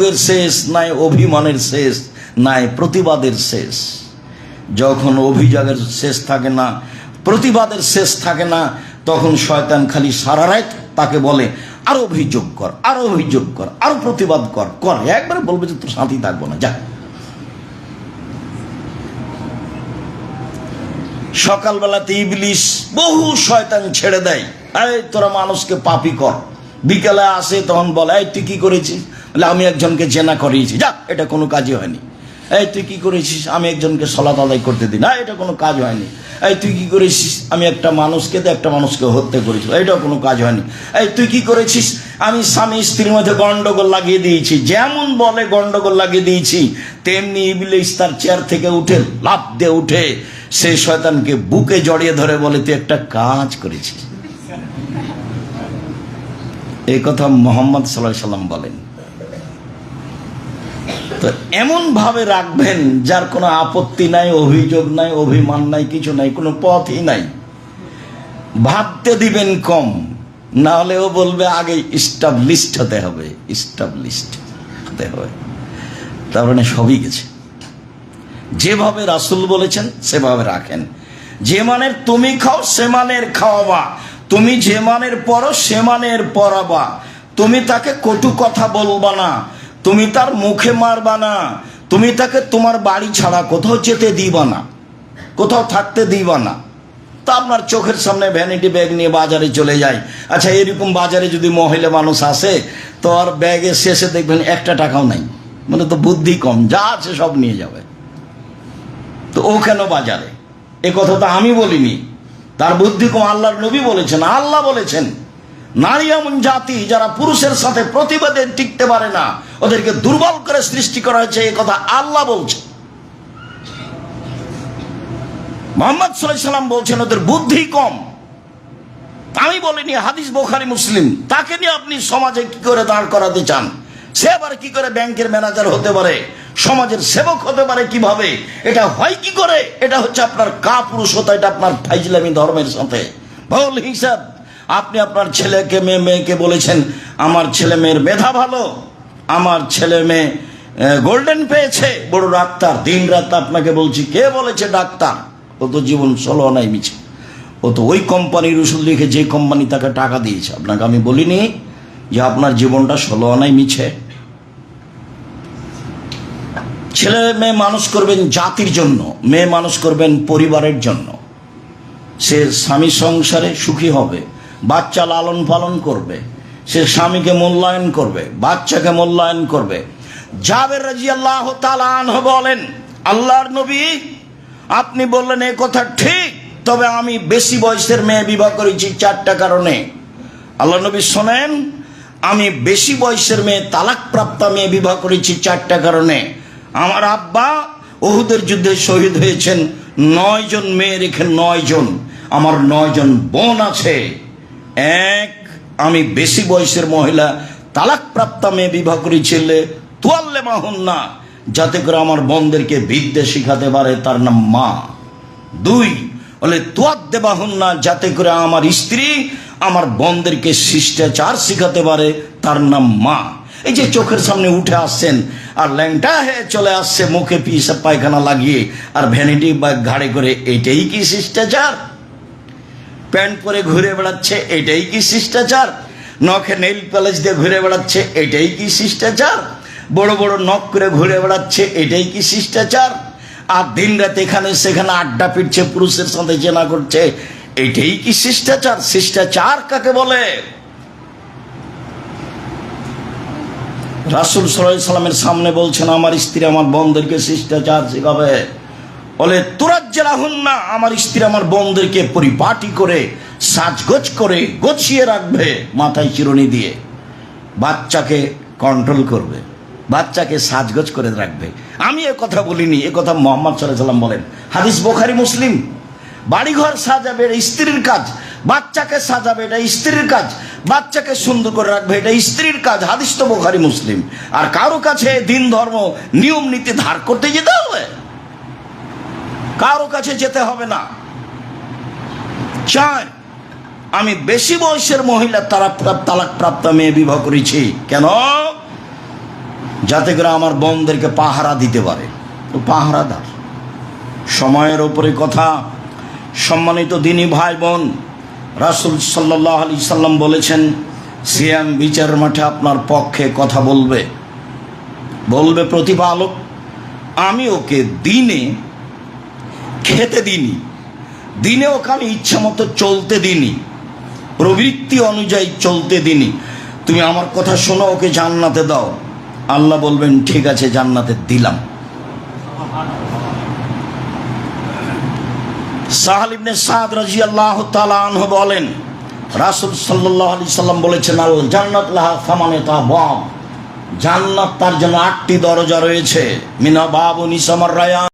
অভিযোগের শেষ, নাই অভিমানের শেষ, নাই প্রতিবাদের শেষ। যখন অভিযোগের শেষ থাকে না, প্রতিবাদের শেষ থাকে না, তখন শয়তান খালি সারা রাত তাকে বলে, আরও অভিযোগ কর, আরও অভিযোগ কর, আরও প্রতিবাদ কর কর। একবারে বলবে যে তোর শান্তি থাকব না, যা। সকালবেলাতে ইবলিশ বহু শয়তান ছেড়ে দেয়, এই তোরা মানুষকে পাপি কর। বিকেলে আসে, তখন বলে, এই তুই কি করেছিস? আমি একজনকে জেনা করিয়েছি। যা এটা কোনো কাজই হয়নি। এই, তুই কি করেছিস? আমি একজনকে সলাত আদায় করতে দিই। না, এটা কোনো কাজ হয়নি। এই, তুই কি করেছিস? আমি একটা মানুষকে তো একটা মানুষকে হত্যা করেছি। এটাও কোনো কাজ হয়নি। এই, তুই কি করেছিস? আমি স্বামী স্ত্রীর মধ্যে গন্ডগোল লাগিয়ে দিয়েছি। যেমন বলে গন্ডগোল লাগিয়ে দিয়েছি, তেমনি ইবলিশ তার চেয়ার থেকে উঠে লাফ দিয়ে উঠে সে শয়তানকে বুকে জড়িয়ে ধরে বলে, তুই একটা কাজ করেছিস। এই কথা মোহাম্মদ সাল্লাহ সাল্লাম বলেন। তো এমন ভাবে রাখবেন যার কোনো আপত্তি নাই, অভিযোগ নাই, অভিমান নাই, কিছু নাই, কোনো পথই নাই। ভাবতে দিবেন কম, না হলেও বলবে আগে স্টাবলিশড হতে হবে স্টাবলিশড হতে হবে। তার মানে সবই গেছে। যেভাবে রাসুল বলেছেন, সেভাবে রাখেন। যে মানের তুমি খাও, সে মানের খাওয়াবা। তুমি যে মানের পড়ো, সে মানের পড়াবা। তুমি তাকে কটু কথা বলবা না। তুমি তার মুখে মারবা না। তুমি তাকে তোমার বাড়ি ছাড়া কোথাও যেতে দিবা না। কোথাও থাকতে দিবা না। তা আপনার চোখের সামনে ভ্যানিটি ব্যাগ নিয়ে বাজারে চলে যায়। আচ্ছা এরকম বাজারে যদি মহিলা মানুষ আসে, তো আর ব্যাগের শেষে দেখবেন একটা টাকাও নাই। মানে তো বুদ্ধি কম, যা আছে সব নিয়ে যাবে। তো ও কেন বাজারে? এ কথা তো আমি বলিনি। তার বুদ্ধি কম, আল্লাহর নবী বলেছেন, আল্লাহ বলেছেন। নারী এমন জাতি যারা পুরুষের সাথে প্রতিবাদে টিকতে পারে না। ওদেরকে দুর্বল করে সৃষ্টি করা হয়েছে এ কথা আল্লাহ বলছে। মোহাম্মদ সাল্লাম বলছেন, ওদের বুদ্ধি কম। আমি বলিনি, হাদিস বোখারি, মুসলিম। তাকে নিয়ে আপনি সমাজে কি করে দাঁড় করাতে চান? সে আবার কি করে ব্যাংকের ম্যানেজার হতে পারে? সমাজের সেবক হতে পারে কীভাবে? এটা হয় কি করে? এটা হচ্ছে আপনার কা পুরুষতা এটা আপনার ফাইজলামি ধর্মের সাথে। ভুল হিসাব। আপনি আপনার ছেলেকে, মেয়ে, মেয়েকে বলেছেন, আমার ছেলে মেয়ের মেধা ভালো, আমার ছেলে মেয়ে গোল্ডেন পেয়েছে, বড় ডাক্তার, দিন রাত আপনাকে বলছি, কে বলেছে ডাক্তার? ও তো জীবন ষোলো নাই মিছে। ও তো ওই কোম্পানির ওষুধ লিখে যে কোম্পানি তাকে টাকা দিয়েছে। আপনাকে আমি বলিনি যে আপনার জীবনটা ষোলো আনাই মিছে। ছেলে মেয়ে মানুষ করবেন জাতির জন্য, মেয়ে মানুষ করবেন পরিবারের জন্য। সে স্বামী সংসারে সুখী হবে। বাচ্চা লালন পালন করবে, সে স্বামীকে মূল্যায়ন করবে, বাচ্চাকে মূল্যায়ন করবে। জাবের রাজি আল্লাহ বলেন, আল্লাহর নবী, আপনি বললেন এ কথা ঠিক, তবে আমি বেশি বয়সের মেয়ে বিবাহ করেছি চারটা কারণে। আল্লাহ নবী শোনেন, আমি বেশি বয়সের মেয়ে তালাক প্রাপ্তা মেয়ে বিবাহ করেছি চারটা কারণে। আমার আব্বা ওহুদের যুদ্ধে শহীদ হয়েছেন নয় জন মেয়ে রেখে নয় জন আমার নয় জন বোন আছে। এক, আমি বেশি বয়সের মহিলা তালাক প্রাপ্তা মেয়ে বিবাহ করেছিলে তোয়াল্লে মাহুন না যাতে করে আমার বোনদেরকে বিদ্যে শিখাতে পারে তার নাম মা। দুই, বলে তোয়াদ দেবাহুন না যাতে করে আমার স্ত্রী আমার বোনদেরকে শিষ্টাচার শিখাতে পারে তার নাম মা। এই যে চোখের সামনে উঠে আসছেন, আর ল্যাংটা হয়ে চলে আসছে, মুখে পিসা পায়খানা লাগিয়ে, আর ভ্যানিটি বা ঘাড়ে করে, এটাই কি শিষ্টাচার? প্যান্ট পরে ঘুরে বেড়াচ্ছে, এটাই কি শিষ্টাচার? নখে নেইল প্যালেস দিয়ে ঘুরে বেড়াচ্ছে, এটাই কি শিষ্টাচার? বড় বড় নখ করে ঘুরে বেড়াচ্ছে, এটাই কি শিষ্টাচার? আর দিন রাত এখানে সেখানে আড্ডা পিটছে, পুরুষের সাথে চেনা করছে, এটাই কি শিষ্টাচার? শিষ্টাচার কাকে বলে? রাসুল সাল্লামের সামনে বলছেন, আমার স্ত্রী আমার বোনদেরকে শিষ্টাচার শেখাবে। বলে তুরাজ্জের আহুন না, আমার স্ত্রী আমার বোনদেরকে পরিপাটি করে, সাজগোজ করে গছিয়ে রাখবে মাথায় চিরুনি দিয়ে। বাচ্চাকে কন্ট্রোল করবে, বাচ্চাকে সাজগোজ করে রাখবে। আমি এ কথা বলিনি, এ কথা মোহাম্মদ সাল্লাম বলেন। হাদিস বোখারি, মুসলিম। বাড়িঘর সাজাবে, এটা স্ত্রীর কাজ। বাচ্চাকে সাজাবে, এটা স্ত্রীর কাজ। বাচ্চাকে সুন্দর করে রাখবে, এটা স্ত্রীর কাজ। হাদিস তো বোখারি, মুসলিম। আর কারও কাছে দিন ধর্ম নিয়ম নীতি ধার করতে যেতে হবে? কারও কাছে যেতে হবে না। চায় আমি বেশি বয়সের মহিলা তারা তালাক প্রাপ্ত মেয়ে বিবাহ করেছি। কেন? যাতে করে আমার বোনদেরকে পাহারা দিতে পারে। পাহারাদার সময়ের ওপরে কথা। সম্মানিত দিনী ভাই বোন, রাসুল সাল্লাহ আলি সাল্লাম বলেছেন, সিয়াম বিচার মাঠে আপনার পক্ষে কথা বলবে। বলবে প্রতিপালক, আমি ওকে দিনে খেতে দিনি দিনে ওকে আমি ইচ্ছা মতো চলতে দিনি প্রবৃত্তি অনুযায়ী চলতে দিনি তুমি আমার কথা শোনো, ওকে জান্নাতে দাও। আল্লাহ বলবেন, ঠিক আছে, জান্নাতে দিলাম। সাহাল ইবনে সাদ রাজিয়াল্লাহ তাআলা আনহু বলেন, রাসূল সাল্লাল্লাহু আলাইহি সাল্লাম বলেছেন, আল জান্নাত লাহা সামানিতা বাব জান্নাত তার জন্য আটটি দরজা রয়েছে। মিনা বাবু নিসামার রায়া